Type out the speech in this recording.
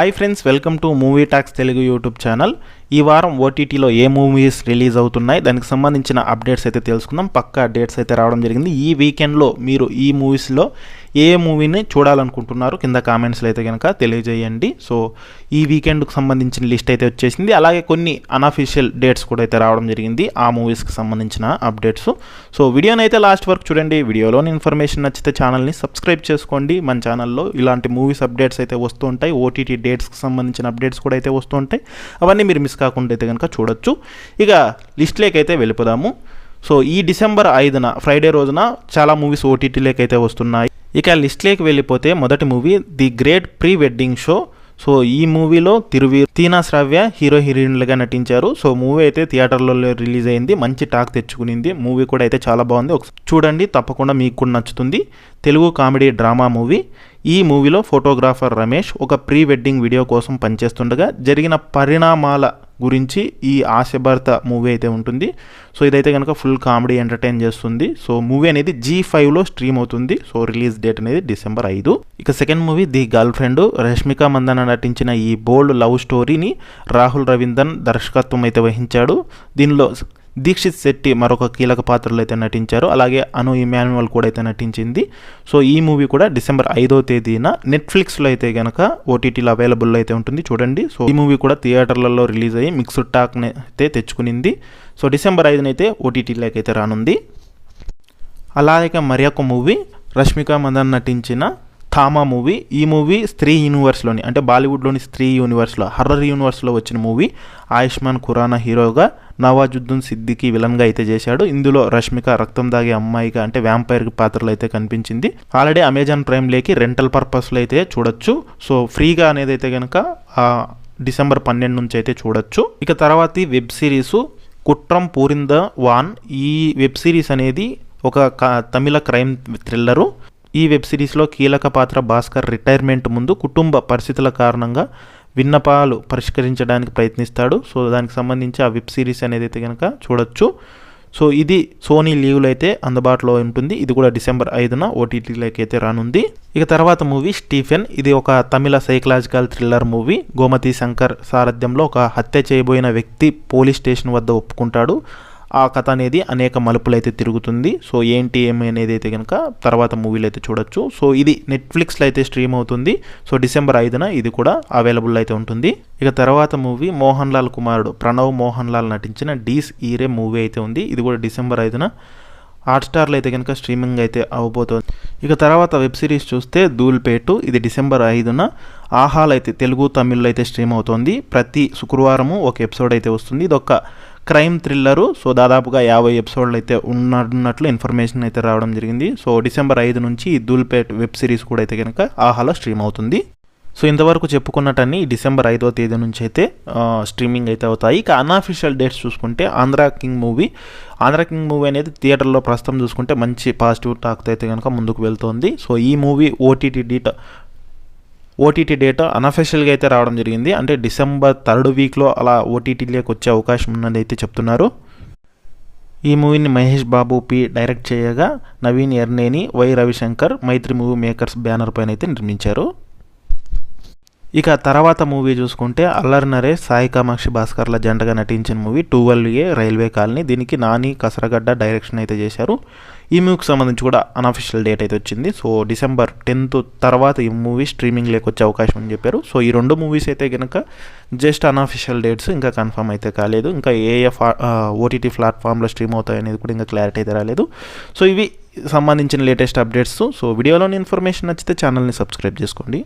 Hi friends welcome to movie talks Telugu YouTube channel ఈ వారం ఓటీటీలో ఏ మూవీస్ రిలీజ్ అవుతున్నాయి? దానికి సంబంధించిన అప్డేట్స్ అయితే తెలుసుకుందాం. పక్కా డేట్స్ అయితే రావడం జరిగింది. ఈ వీకెండ్లో మీరు ఈ మూవీస్లో ఏ మూవీని చూడాలనుకుంటున్నారు కింద కామెంట్స్లో అయితే కనుక తెలియజేయండి. సో ఈ వీకెండ్కి సంబంధించిన లిస్ట్ అయితే వచ్చేసింది. అలాగే కొన్ని అనఫీషియల్ డేట్స్ కూడా అయితే రావడం జరిగింది ఆ మూవీస్కి సంబంధించిన అప్డేట్స్. సో వీడియోని అయితే లాస్ట్ వరకు చూడండి. వీడియోలోని ఇన్ఫర్మేషన్ నచ్చితే ఛానల్ని సబ్స్క్రైబ్ చేసుకోండి. మన ఛానల్లో ఇలాంటి మూవీస్ అప్డేట్స్ అయితే వస్తూ ఉంటాయి. ఓటీటీ డేట్స్కి సంబంధించిన అప్డేట్స్ కూడా అయితే వస్తూ ఉంటాయి. అవన్నీ మీరు మిస్ కాకుండా అయితే కనుక చూడొచ్చు. ఇక లిస్ట్లోకి అయితే వెళ్ళిపోదాము. సో ఈ డిసెంబర్ ఐదున ఫ్రైడే రోజున చాలా మూవీస్ ఓటీటీలోకి అయితే వస్తున్నాయి. ఇక లిస్ట్లోకి వెళ్ళిపోతే మొదటి movie the great pre wedding show. So ఈ మూవీలో తిరువి తీనా శ్రావ్య హీరో హీరోయిన్లుగా నటించారు. సో మూవీ అయితే థియేటర్లలో రిలీజ్ అయింది. మంచి టాక్ తెచ్చుకునింది. మూవీ కూడా అయితే చాలా బాగుంది. చూడండి తప్పకుండా మీకు కూడా నచ్చుతుంది. Telugu comedy drama movie. ఈ మూవీలో ఫోటోగ్రాఫర్ రమేష్ ఒక ప్రీ వెడ్డింగ్ వీడియో కోసం పనిచేస్తుండగా జరిగిన పరిణామాల గురించి ఈ ఆశభర్త మూవీ అయితే ఉంటుంది. సో ఇదైతే కనుక ఫుల్ కామెడీ ఎంటర్టైన్ చేస్తుంది. సో మూవీ అనేది జీ ఫైవ్లో స్ట్రీమ్ అవుతుంది. సో రిలీజ్ డేట్ అనేది డిసెంబర్ ఐదు. ఇక second movie the girlfriend Rashmika Mandanna నటించిన ఈ బోల్డ్ లవ్ స్టోరీని రాహుల్ రవీందన్ దర్శకత్వం అయితే వహించాడు. దీనిలో దీక్షిత్ శెట్టి మరొక కీలక పాత్రలో అయితే నటించారు. అలాగే అను ఇమాన్యువల్ కూడా అయితే నటించింది. సో ఈ మూవీ కూడా డిసెంబర్ ఐదో తేదీన నెట్ఫ్లిక్స్లో అయితే కనుక ఓటీటీలో అవైలబుల్లో అయితే ఉంటుంది. చూడండి. సో ఈ మూవీ కూడా థియేటర్లలో రిలీజ్ అయ్యి మిక్స్డ్ టాక్ని అయితే తెచ్చుకునింది. సో డిసెంబర్ ఐదునైతే ఓటీటీలోకి అయితే రానుంది. అలాగే మరి ఒక మూవీ రష్మిక మందన్ నటించిన థామా మూవీ. ఈ మూవీ స్త్రీ యూనివర్స్లోని అంటే బాలీవుడ్లోని స్త్రీ యూనివర్స్లో హర్రర్ యూనివర్స్లో వచ్చిన మూవీ. ఆయుష్మాన్ ఖురానా హీరోగా నవాజుద్దీన్ సిద్దికి విలన్గా అయితే చేశాడు. ఇందులో రష్మిక రక్తం దాగే అమ్మాయిగా అంటే వ్యాంపైర్ పాత్రలు అయితే కనిపించింది. ఆల్రెడీ అమెజాన్ ప్రైమ్లోకి రెంటల్ పర్పస్లో అయితే చూడొచ్చు. సో ఫ్రీగా అనేది అయితే కనుక డిసెంబర్ పన్నెండు నుంచి అయితే చూడొచ్చు. ఇక తర్వాత web series Kuttram Purindhavan. ఈ వెబ్ సిరీస్ అనేది ఒక తమిళ క్రైమ్ థ్రిల్లరు ఈ వెబ్ సిరీస్లో కీలక పాత్ర భాస్కర్ రిటైర్మెంట్ ముందు కుటుంబ పరిస్థితుల కారణంగా విన్నపాలు పరిష్కరించడానికి ప్రయత్నిస్తాడు. సో దానికి సంబంధించి ఆ వెబ్ సిరీస్ అనేది అయితే కనుక చూడొచ్చు. సో ఇది సోనీ లీవ్లో అయితే అందుబాటులో ఉంటుంది. ఇది కూడా డిసెంబర్ ఐదున ఓటీటీలోకి అయితే రానుంది. ఇక తర్వాత మూవీ స్టీఫెన్. ఇది ఒక Tamil psychological thriller movie. Gomathi Shankar సారథ్యంలో ఒక హత్య చేయబోయిన వ్యక్తి పోలీస్ స్టేషన్ వద్ద ఒప్పుకుంటాడు. ఆ కథ అనేది అనేక మలుపులు అయితే తిరుగుతుంది. సో ఏంటి ఏమి అనేది అయితే కనుక తర్వాత మూవీలు అయితే చూడొచ్చు. సో ఇది నెట్ఫ్లిక్స్లో అయితే స్ట్రీమ్ అవుతుంది. సో డిసెంబర్ ఐదున ఇది కూడా అవైలబుల్ అయితే ఉంటుంది. ఇక తర్వాత మూవీ మోహన్ లాల్ కుమారుడు ప్రణవ్ మోహన్ లాల్ నటించిన డీస్ ఈరే మూవీ అయితే ఉంది. ఇది కూడా డిసెంబర్ ఐదున హాట్స్టార్లో అయితే కనుక స్ట్రీమింగ్ అయితే అవ్వబోతోంది ఇక తర్వాత వెబ్ సిరీస్ చూస్తే ధూల్పేటు ఇది డిసెంబర్ ఐదున ఆహాల్ అయితే తెలుగు తమిళ్ళో అయితే స్ట్రీమ్ అవుతోంది. ప్రతి శుక్రవారము ఒక ఎపిసోడ్ అయితే వస్తుంది. ఇది ఒక క్రైమ్ థ్రిల్లరు. సో దాదాపుగా యాభై ఎపిసోడ్లు అయితే ఉన్నట్లు ఇన్ఫర్మేషన్ అయితే రావడం జరిగింది. సో డిసెంబర్ ఐదు నుంచి దూల్పేట్ వెబ్ సిరీస్ కూడా అయితే కనుక ఆహాలో స్ట్రీమ్ అవుతుంది. సో ఇంతవరకు చెప్పుకున్నట్టని డిసెంబర్ ఐదో తేదీ నుంచి అయితే స్ట్రీమింగ్ అయితే అవుతాయి. ఇక అన్అఫీషియల్ డేట్స్ చూసుకుంటే Andhra king movie. Andhra king movie అనేది థియేటర్లో ప్రస్తుతం చూసుకుంటే మంచి పాజిటివ్ టాక్ అయితే కనుక ముందుకు వెళ్తోంది. సో ఈ మూవీ ఓటీటీ డీట్ ఓటీటీ డేటా అన్అఫిషియల్గా అయితే రావడం జరిగింది. అంటే డిసెంబర్ థర్డ్ వీక్లో అలా ఓటీటీలోకి వచ్చే అవకాశం ఉన్నది అయితే చెప్తున్నారు. ఈ మూవీని మహేష్ బాబు పి డైరెక్ట్ చేయగా Naveen Yerneni Y Ravishankar Mythri movie makers banner పైన అయితే నిర్మించారు. ఇక తర్వాత మూవీ చూసుకుంటే అల్లరి నరేష్ సాయి కామాక్షి భాస్కర్ల జంటగా నటించిన movie twelve A railway colony. దీనికి నాని కసరగడ్డ డైరెక్షన్ అయితే చేశారు. ఈ మూవీకి సంబంధించి కూడా అన్అఫిషియల్ డేట్ అయితే వచ్చింది. సో డిసెంబర్ టెన్త్ తర్వాత ఈ మూవీ స్ట్రీమింగ్ లేకొచ్చే అవకాశం అని చెప్పారు. సో ఈ రెండు మూవీస్ అయితే కనుక జస్ట్ అన్అఫిషియల్ డేట్స్ ఇంకా కన్ఫర్మ్ అయితే కాలేదు. ఇంకా ఏ ఏ ఓటీటీ ప్లాట్ఫామ్లో స్ట్రీమ్ అవుతాయి అనేది కూడా ఇంకా క్లారిటీ అయితే రాలేదు. సో ఇవి సంబంధించిన లేటెస్ట్ అప్డేట్స్ సో వీడియోలోని ఇన్ఫర్మేషన్ నచ్చితే ఛానల్ని సబ్స్క్రైబ్ చేసుకోండి.